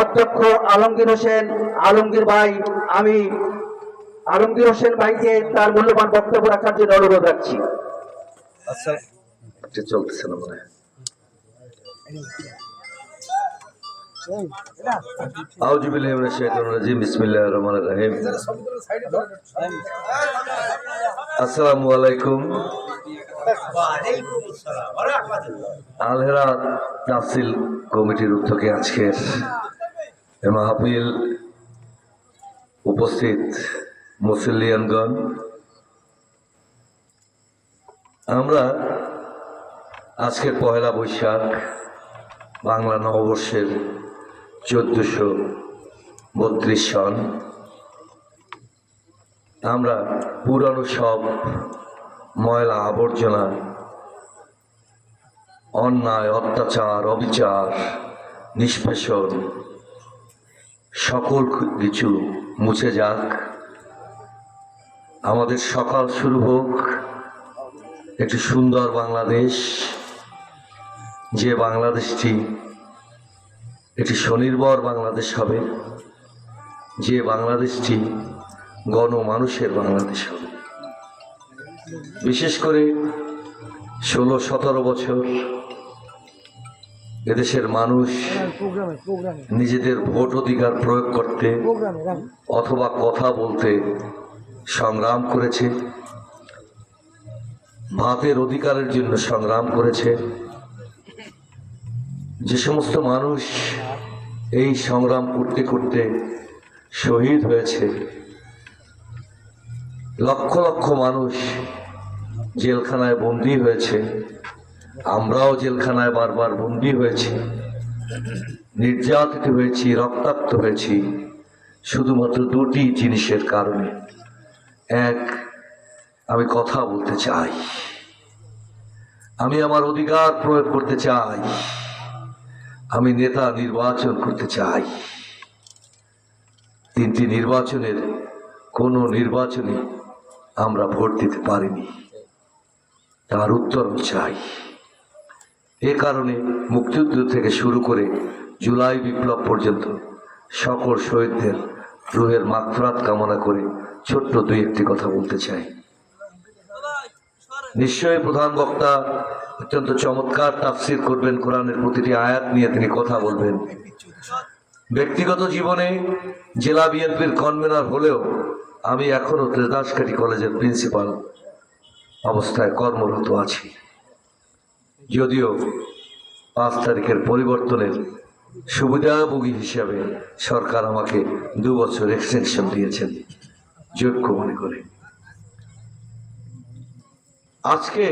অধ্যক্ষ আলমগীর হোসেন আলমগীর ভাই আমি আলমগীর হোসেন ভাইকে তার মূল্যবান বক্তব্য রাখার জন্য অনুরোধ রাখছি। আচ্ছা চলতেছে না মনে হয়। আসসালামু আলাইকুম। আলহেরা কমিটির উদ্যোগে আজকের মাহফিল উপস্থিত মুসলিয়ানগণ আমরা আজকের পয়লা বৈশাখ বাংলা নববর্ষের চোদ্দশো বত্রিশ সন। আমরা পুরানো সব ময়লা আবর্জনা অন্যায়, অত্যাচার, অবিচার, নিষ্পেষণ, সকল কিছু মুছে যাক। আমাদের সকাল শুরু হোক। একটি সুন্দর বাংলাদেশ, যে বাংলাদেশটি একটি স্বনির্ভর বাংলাদেশ হবে, যে বাংলাদেশটি গণমানুষের বাংলাদেশ হবে। বিশেষ করে ষোলো সতেরো বছর এদেশের মানুষ নিজেদের ভোট অধিকার প্রয়োগ করতে অথবা কথা বলতে সংগ্রাম করেছে, ভাতের অধিকারের জন্য সংগ্রাম করেছে। যে সমস্ত মানুষ এই সংগ্রাম করতে করতে শহীদ হয়েছে। লক্ষ লক্ষ মানুষ জেলখানায় বন্দি হয়েছে। আমরাও জেলখানায় বারবার বন্দী হয়েছি। নির্যাতিত হয়েছি, রক্তাক্ত হয়েছি, শুধুমাত্র দুটি জিনিসের কারণে। এক, আমি কথা বলতে চাই। আমি আমার অধিকার প্রয়োগ করতে চাই। আমি নেতা নির্বাচন করতে চাই। তিনটি নির্বাচনের কোনো নির্বাচনে আমরা ভোট দিতে পারিনি। তার উত্তর চাই। এ কারণে মুক্তিযুদ্ধ থেকে শুরু করে জুলাই বিপ্লব পর্যন্ত সকল শহীদদের রুহের মাগফরাত কামনা করে ছোট্ট দুই একটি কথা বলতে চাই। নিশ্চয়ই প্রধান বক্তা অত্যন্ত চমৎকার তাফসির করবেন, কোরআনের প্রতিটি আয়াত নিয়ে তিনি কথা বলবেন। ব্যক্তিগত জীবনে জেলা বিএনপির কনভেনার হলেও আমি এখনও তেদাসকাঠি কলেজের প্রিন্সিপাল অবস্থায় কর্মরত আছি। যদিও পাঁচ তারিখের পরিবর্তনের সুবিধাভোগী হিসাবে সরকার আমাকে দু বছর এক্সটেনশন দিয়েছেন, যোগ্য মনে করে। আজকে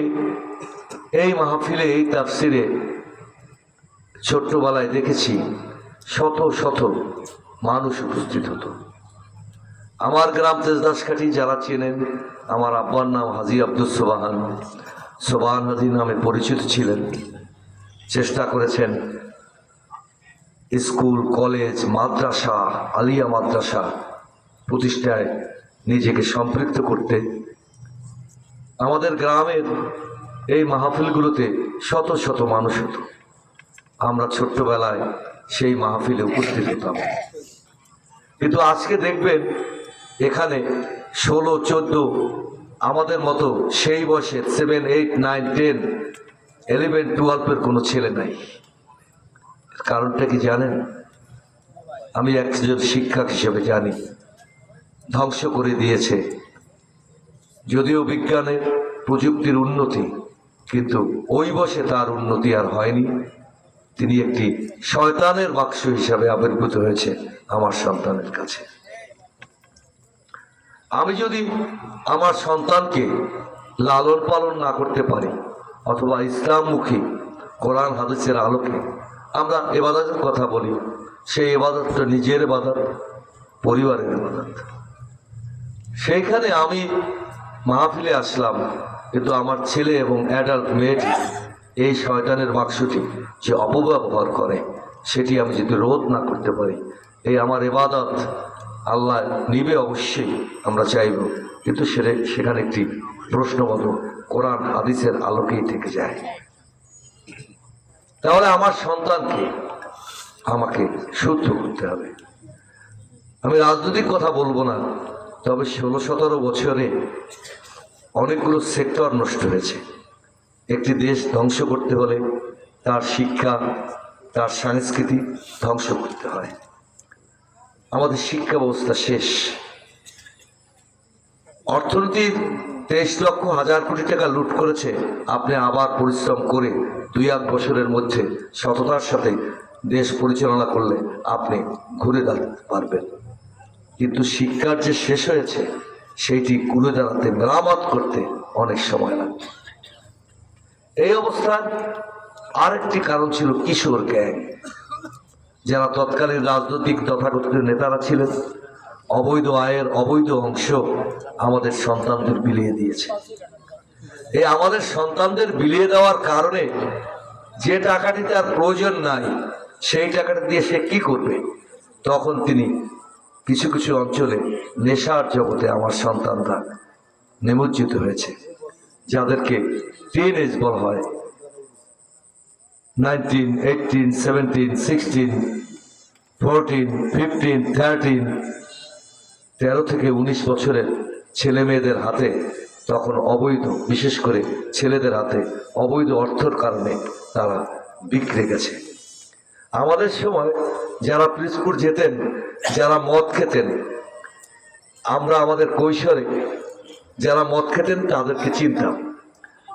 এই মাহফিলে, এই তাফসিরে ছোট্টবেলায় দেখেছি শত শত মানুষ উপস্থিত হতো। আমার গ্রাম তেজদাসকাঠি যারা চেনেন আমার আব্বার নাম হাজি আব্দুল সোবাহান। সোবাহান হাজি নামে পরিচিত ছিলেন। চেষ্টা করেছেন স্কুল, কলেজ, মাদ্রাসা, আলিয়া মাদ্রাসা প্রতিষ্ঠায় নিজেকে সম্পৃক্ত করতে। আমাদের গ্রামের এই মাহফিলগুলোতে শত শত মানুষ হতো। আমরা ছোট্টবেলায় সেই মাহফিলে উপস্থিত হতাম। কিন্তু আজকে দেখবেন এখানে ষোলো, চোদ্দ, আমাদের মতো সেই বয়সে seven eight nine ten eleven টুয়েলভের কোনো ছেলে নাই। কারণটা কি জানেন? আমি একজন শিক্ষক হিসেবে জানি, ধ্বংস করে দিয়েছে। যদিও বিজ্ঞানের প্রযুক্তির উন্নতি, কিন্তু ওই বসে তার উন্নতি আর হয়নি। তিনি একটি শয়তানের বাক্স হিসাবে আবির্ভূত হয়েছে আমার সন্তানের কাছে। আমি যদি আমার সন্তানকে লালন পালন না করতে পারি, অথবা ইসলামমুখী কোরআন, হাদিসের আলোকে আমরা এবাদতের কথা বলি, সেই এবাদতটা নিজের এবাদত, পরিবারের এবাদত। সেইখানে আমি মাহফিলে আসলাম, কিন্তু আমার ছেলে এবং অ্যাডাল্ট মেয়েটি এই শয়তানের বাক্সটি যে অপব্যবহার করে, সেটি আমি যদি রোধ না করতে পারি, এই আমার এবাদত আল্লাহ নিবে অবশ্যই, আমরা চাইব। কিন্তু সেটা সেখানে একটি প্রশ্নবোধ কোরআন হাদিসের আলোকেই থেকে যায়। তাহলে আমার সন্তানকে আমাকে শুদ্ধ করতে হবে। আমি রাজনৈতিক কথা বলব না, তবে ষোলো সতেরো বছরে অনেকগুলো সেক্টর নষ্ট হয়েছে। একটি দেশ ধ্বংস করতে হলে তার শিক্ষা, তার সংস্কৃতি ধ্বংস করতে হয়। আমাদের শিক্ষা ব্যবস্থা শেষ। অর্থনীতির তেইশ লক্ষ হাজার কোটি টাকা লুট করেছে। আপনি আবার পরিশ্রম করে দুই এক বছরের মধ্যে সততার সাথে দেশ পরিচালনা করলে আপনি ঘুরে দাঁড়াতে পারবেন। কিন্তু শিক্ষার যে শেষ হয়েছে, সেইটি ঘুরে দাঁড়াতে মেরামত করতে অনেক সময় লাগে। এই অবস্থার আরেকটি কারণ ছিল কিশোর গ্যাং। যারা তৎকালীন রাজনৈতিক তথাকথিত নেতারা ছিলেন, অবৈধ আয়ের অবৈধ অংশ আমাদের সন্তানদের বিলিয়ে দিয়েছে। এই আমাদের সন্তানদের বিলিয়ে দেওয়ার কারণে যে টাকাটি তার প্রয়োজন নাই, সেই টাকাটা দিয়ে সে কি করবে? তখন তিনি কিছু কিছু অঞ্চলে নেশার জগতে আমার সন্তানরা নিমজ্জিত হয়েছে, যাদেরকে টিন এজ বলা হয়। Nineteen eighteen seventeen sixteen fourteen fifteen thirteen তেরো থেকে উনিশ বছরের ছেলে মেয়েদের হাতে তখন অবৈধ, বিশেষ করে ছেলেদের হাতে অবৈধ অর্থর কারণে তারা বিক্রে গেছে। আমাদের সময় যারা পিরিজপুর যেতেন, যারা মদ খেতেন, আমরা আমাদের কৈশোরে যারা মদ খেতেন তাদেরকে চিনতাম।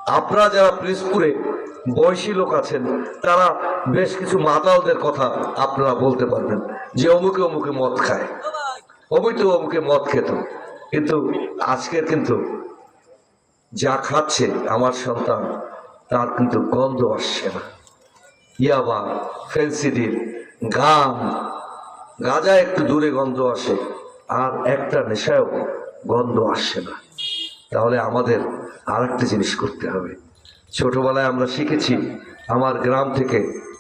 আপনারা যারা পিরিজপুরে বয়সী লোক আছেন, তারা বেশ কিছু মাতালদের কথা আপনারা বলতে পারবেন। যে অমুকে অমুকে মদ খায় অমুকে অমুকে মদ খেত। কিন্তু আজকের কিন্তু যা খাচ্ছে আমার সন্তান, তার কিন্তু গন্ধ আসছে না। ইয়াবা ফেন্সিডিল গাম, গাঁজা একটু দূরে গন্ধ আসে, আর একটা নেশায়ও গন্ধ আসছে না। তাহলে আমাদের আর একটা জিনিস করতে হবে। ছোটবেলায় আমরা শিখেছি, আমার গ্রাম থেকে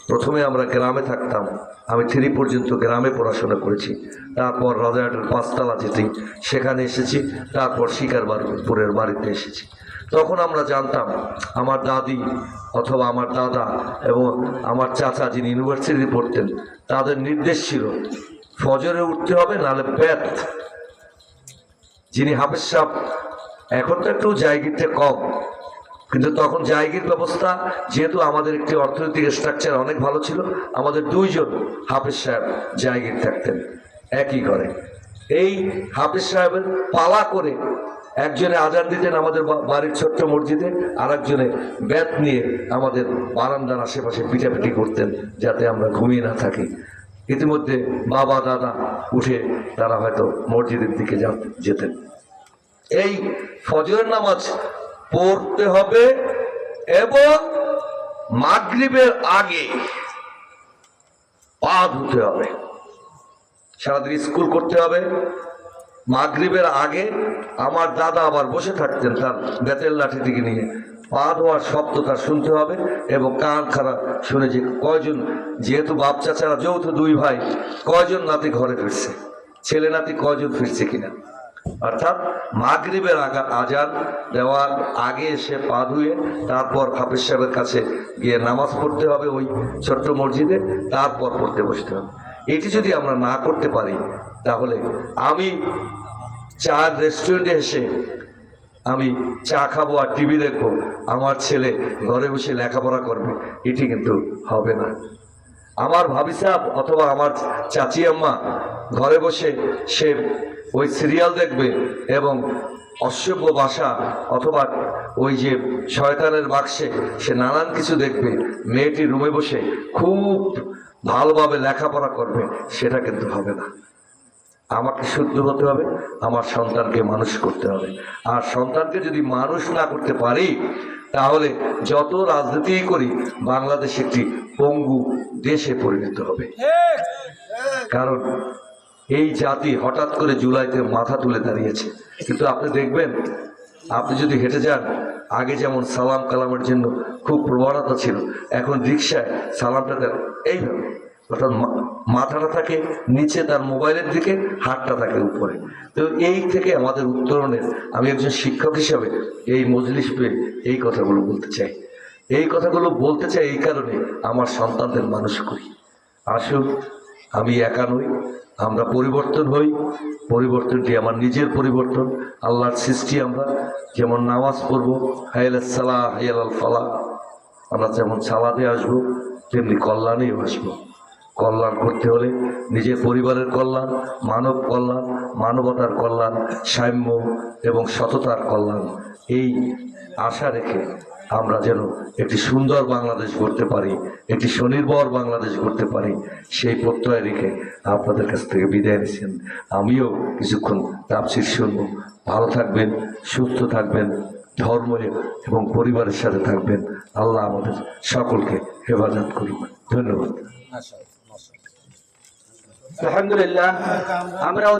প্রথমে আমরা গ্রামে থাকতাম, আমি থ্রি পর্যন্ত গ্রামে পড়াশোনা করেছি। তারপর রাজাহাটের পাঁচতলা যেটি সেখানে এসেছি, তারপর শিকারপুরের বাড়িতে এসেছি। তখন আমরা জানতাম, আমার দাদি অথবা আমার দাদা এবং আমার চাচা যিনি ইউনিভার্সিটিতে পড়তেন, তাদের নির্দেশ ছিল, ফজরে উঠতে হবে, নাহলে ব্যাথ। যিনি হাফেজ সাহেব, এখন তো একটু জায়গিরটা কম কিন্তু তখন জায়গির ব্যবস্থা, যেহেতু আমাদের একটি অর্থনৈতিক স্ট্রাকচার অনেক ভালো ছিল, আমাদের দুইজন হাফেজ সাহেব জায়গির থাকতেন, একই ঘরে। এই হাফেজ সাহেবের পালা করে একজনে আজান দিতেন আমাদের বাড়ির ছোট্ট মসজিদে আর একজনে ব্যাত নিয়ে আমাদের বারান্দার আশেপাশে পিটাপিটি করতেন, যাতে আমরা ঘুমিয়ে না থাকি। ইতিমধ্যে বাবা, দাদা উঠে তারা হয়তো মসজিদের দিকে যেতেন। এই ফজরের নামাজ পড়তে হবে এবং মাগরিবের আগে পা ধুতে হবে। সারাদিন স্কুল করতে হবে। মাগরিবের আগে আমার দাদা আবার বসে থাকতেন তার বেতের লাঠি দিকে নিয়ে। পা ধোয়ার শব্দ তার শুনতে হবে এবং কান খারাপ শুনে যে কয়জন, যেহেতু বাপ চাচারা যৌথ দুই ভাই, কয়জন নাতি ঘরে ফিরছে? ছেলে নাতি কয়জন ফিরছে কিনা? অর্থাৎ মাগরিবের আগা আজান দেওয়ার আগে এসে পা ধুয়ে তারপর হাফিজ সাহেবের কাছে গিয়ে নামাজ পড়তে হবে ওই ছোট্ট মসজিদে, তারপর পড়তে বসতে হবে। এটি যদি আমরা না করতে পারি, তাহলে আমি চার রেস্টুরেন্টে এসে আমি চা খাব আর টিভি দেখব, আমার ছেলে ঘরে বসে লেখাপড়া করবে, এটি কিন্তু হবে না। আমার ভাবি সাহেব অথবা আমার চাচি আম্মা ঘরে বসে সে ওই সিরিয়াল দেখবে এবং অসভ্য ভাষা অথবা ওই যে শয়তানের বাক্সে সে নানান কিছু দেখবে। মেয়েটি রুমে বসে খুব ভালোভাবে লেখাপড়া করবে সেটা কিন্তু হবে না। আমাকে শুদ্ধ হতে হবে আমার সন্তানকে মানুষ করতে হবে। আর সন্তানকে যদি মানুষ না করতে পারি তাহলে যত রাজনীতি করি বাংলাদেশ একটি পঙ্গু দেশে পরিণত হবে। কারণ এই জাতি হঠাৎ করে জুলাইতে মাথা তুলে দাঁড়িয়েছে। কিন্তু আপনি দেখবেন, আপনি যদি হেঁটে যান, আগে যেমন সালাম কালামের জন্য খুব প্রবণতা ছিল, এখন রিক্সায় সালামটা দেন, এইভাবে। অর্থাৎ মাথাটা থাকে নিচে, তার মোবাইলের দিকে, হাতটা থাকে উপরে। তো এই থেকে আমাদের উত্তরণের, আমি একজন শিক্ষক হিসাবে এই মজলিস পেয়ে এই কথাগুলো বলতে চাই। এই কথাগুলো বলতে চাই এই কারণে আমার সন্তানদের মানুষ করি। আসুন, আমি একা নই আমরা পরিবর্তন হই, পরিবর্তনটি আমার নিজের পরিবর্তন, আল্লাহর সৃষ্টি আমরা, যেমন নামাজ পড়ব হায়াল সালাহ হায়াল ফালা আমরা যেমন সালাতে আসব, তেমনি কল্যাণেও আসব। কল্যাণ করতে হলে নিজের পরিবারের কল্যাণ, মানব কল্যাণ, মানবতার কল্যাণ, সাম্য এবং সততার কল্যাণ, এই আশা রেখে আমরা যেন একটি সুন্দর বাংলাদেশ গড়তে পারি, একটি স্বনির্ভর বাংলাদেশ গড়তে পারি, সেই প্রত্যয় রেখে আপনাদের কাছ থেকে বিদায় নিচ্ছেন। আমিও কিছুক্ষণ তাপসির শুনব। ভালো থাকবেন, সুস্থ থাকবেন, ধর্ম এবং পরিবারের সাথে থাকবেন। আল্লাহ আমাদের সকলকে হেফাজত করুন ধন্যবাদ। আলহামদুলিল্লাহ, আমরা